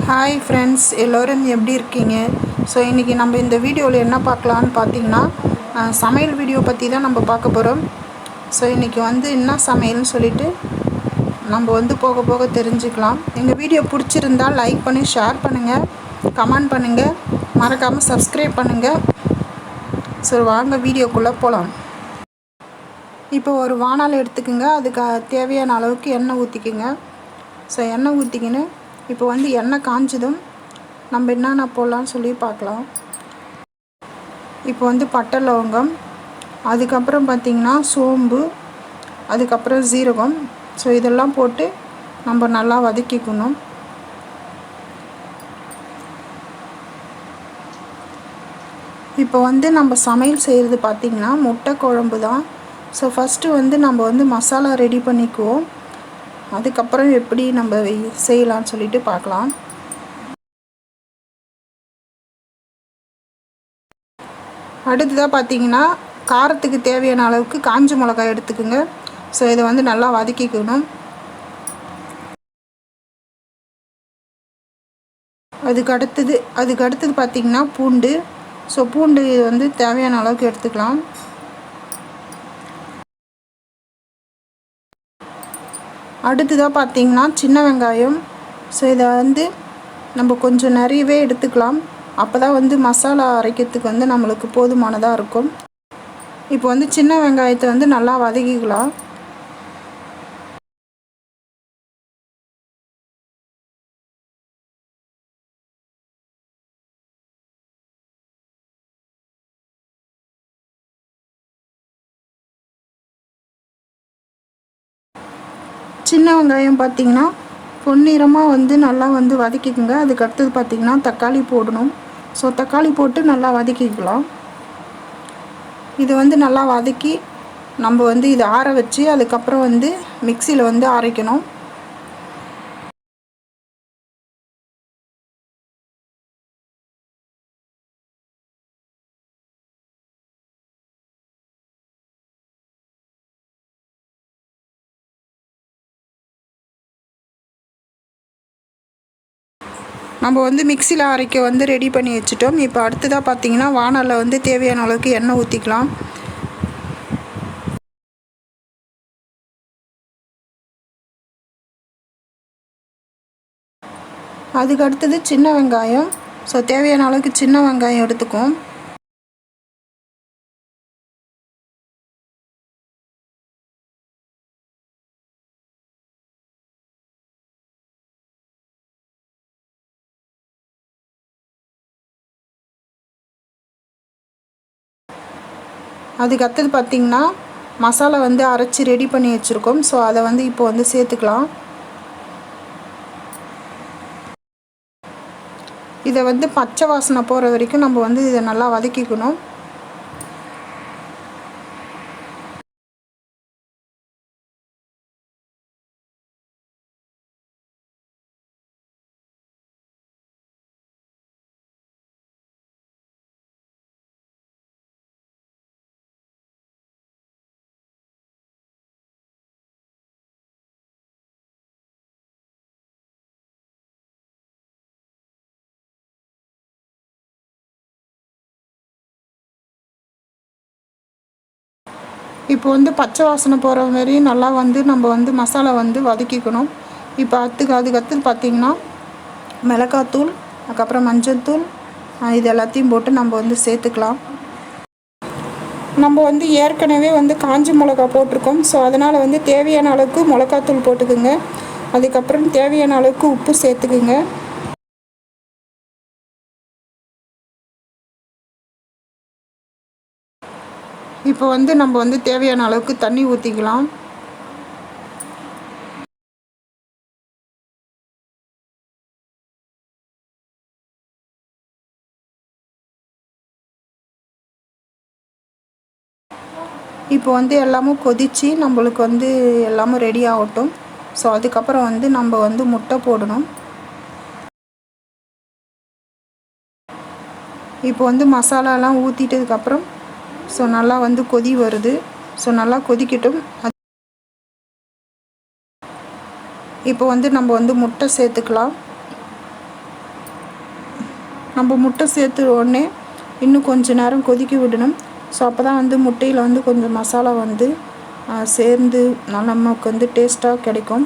Hi friends எல்லோரும் எப்படி இருக்கீங்க? ஸோ இன்றைக்கி நம்ம இந்த வீடியோவில் என்ன பார்க்கலான்னு பார்த்தீங்கன்னா சமையல் வீடியோ பற்றி தான் நம்ம பார்க்க போகிறோம் ஸோ இன்றைக்கி வந்து என்ன சமையல்னு சொல்லிட்டு நம்ம வந்து போக போக தெரிஞ்சுக்கலாம். எங்கள் வீடியோ பிடிச்சிருந்தால் லைக் பண்ணி ஷேர் பண்ணுங்கள் கமெண்ட் பண்ணுங்கள் மறக்காமல் சப்ஸ்கிரைப் பண்ணுங்கள் ஸோ வாங்க வீடியோக்குள்ளே போகலாம் இப்போ ஒரு வானால் எடுத்துக்கோங்க. அதுக்கு தேவையான அளவுக்கு எண்ணெய் ஊற்றிக்குங்க ஸோ எண்ணெய் ஊற்றிக்கின்னு இப்போ வந்து எண்ணெய் காஞ்சதும் நம்ம என்னென்ன போடலான்னு சொல்லி பார்க்கலாம். இப்போ வந்து பட்டை லவங்கம் அதுக்கப்புறம் பார்த்திங்கன்னா சோம்பு அதுக்கப்புறம் சீரகம். ஸோ இதெல்லாம் போட்டு நம்ம நல்லா வதக்கிக்கணும். இப்போ வந்து நம்ம சமையல் செய்கிறது பார்த்திங்கன்னா முட்டை குழம்பு தான். ஸோ ஃபஸ்ட்டு வந்து நம்ம வந்து மசாலா ரெடி பண்ணிக்குவோம். அதுக்கப்புறம் எப்படி நம்ம செய்யலாம்னு சொல்லிட்டு பார்க்கலாம். அடுத்ததாக பார்த்தீங்கன்னா காரத்துக்கு தேவையான அளவுக்கு காஞ்ச மிளகாய் எடுத்துக்கோங்க. ஸோ இதை வந்து நல்லா வதக்கிக்கணும். அதுக்கு அடுத்தது அதுக்கு அடுத்தது பார்த்தீங்கன்னா பூண்டு. ஸோ பூண்டு வந்து தேவையான அளவுக்கு எடுத்துக்கலாம். அடுத்ததாக பார்த்தீங்கன்னா சின்ன வெங்காயம். ஸோ இதை வந்து நம்ம கொஞ்சம் நிறையவே எடுத்துக்கலாம். அப்போ தான் வந்து மசாலா அரைக்கிறதுக்கு வந்து நம்மளுக்கு போதுமானதாக இருக்கும். இப்போ வந்து சின்ன வெங்காயத்தை வந்து நல்லா வதக்கிக்கலாம். சின்ன வெங்காயம் பார்த்திங்கன்னா பொன்னிறமாக வந்து நல்லா வந்து வதக்கிக்குங்க. அதுக்கு அடுத்தது தக்காளி போடணும். ஸோ தக்காளி போட்டு நல்லா வதக்கிக்கலாம். இது வந்து நல்லா வதக்கி நம்ம வந்து இதை ஆற வச்சு அதுக்கப்புறம் வந்து மிக்சியில் வந்து அரைக்கணும். நம்ம வந்து மிக்சியில் அரைக்க வந்து ரெடி பண்ணி வச்சுட்டோம். இப்போ அடுத்ததாக பார்த்தீங்கன்னா வானலில் வந்து தேவையான அளவுக்கு எண்ணெய் ஊற்றிக்கலாம் அதுக்கு அடுத்தது சின்ன வெங்காயம். ஸோ தேவையான அளவுக்கு சின்ன வெங்காயம் எடுத்துக்கும் அதுக்கு அடுத்தது பார்த்திங்கன்னா மசாலா வந்து அரைச்சி ரெடி பண்ணி வச்சுருக்கோம். ஸோ அதை வந்து இப்போ வந்து சேர்த்துக்கலாம். இதை வந்து பச்சை வாசனை போகிற வரைக்கும் நம்ம வந்து இதை நல்லா வதக்கிக்கணும். இப்போ வந்து பச்சை வாசனை போகிற மாதிரி நல்லா வந்து நம்ம வந்து மசாலா வந்து வதக்கிக்கணும். இப்போ அதுக்கு அதுக்கு பார்த்திங்கன்னா மிளகாத்தூள் அதுக்கப்புறம் மஞ்சள்தூள் இது எல்லாத்தையும் போட்டு நம்ம வந்து சேர்த்துக்கலாம். நம்ம வந்து ஏற்கனவே வந்து காஞ்ச மிளகா போட்டிருக்கோம். ஸோ அதனால் வந்து தேவையான அளவுக்கு மிளகாத்தூள் போட்டுக்குங்க. அதுக்கப்புறம் தேவையான அளவுக்கு உப்பு சேர்த்துக்குங்க. இப்போ வந்து நம்ம வந்து தேவையான அளவுக்கு தண்ணி ஊற்றிக்கலாம் இப்போ வந்து எல்லாமும் கொதித்து நம்மளுக்கு வந்து எல்லாமும் ரெடி ஆகட்டும். ஸோ அதுக்கப்புறம் வந்து நம்ம வந்து முட்டை போடணும். இப்போ வந்து மசாலாலாம் ஊற்றிட்டதுக்கப்புறம் ஸோ நல்லா வந்து கொதி வருது. ஸோ நல்லா கொதிக்கட்டும். இப்போ வந்து நம்ம வந்து முட்டை சேர்த்துக்கலாம். நம்ம முட்டை சேர்த்து உடனே இன்னும் கொஞ்ச நேரம் கொதிக்க விடணும். ஸோ அப்போ தான் வந்து முட்டையில் வந்து கொஞ்சம் மசாலா வந்து சேர்ந்து நமக்கு வந்து டேஸ்ட்டாக கிடைக்கும்.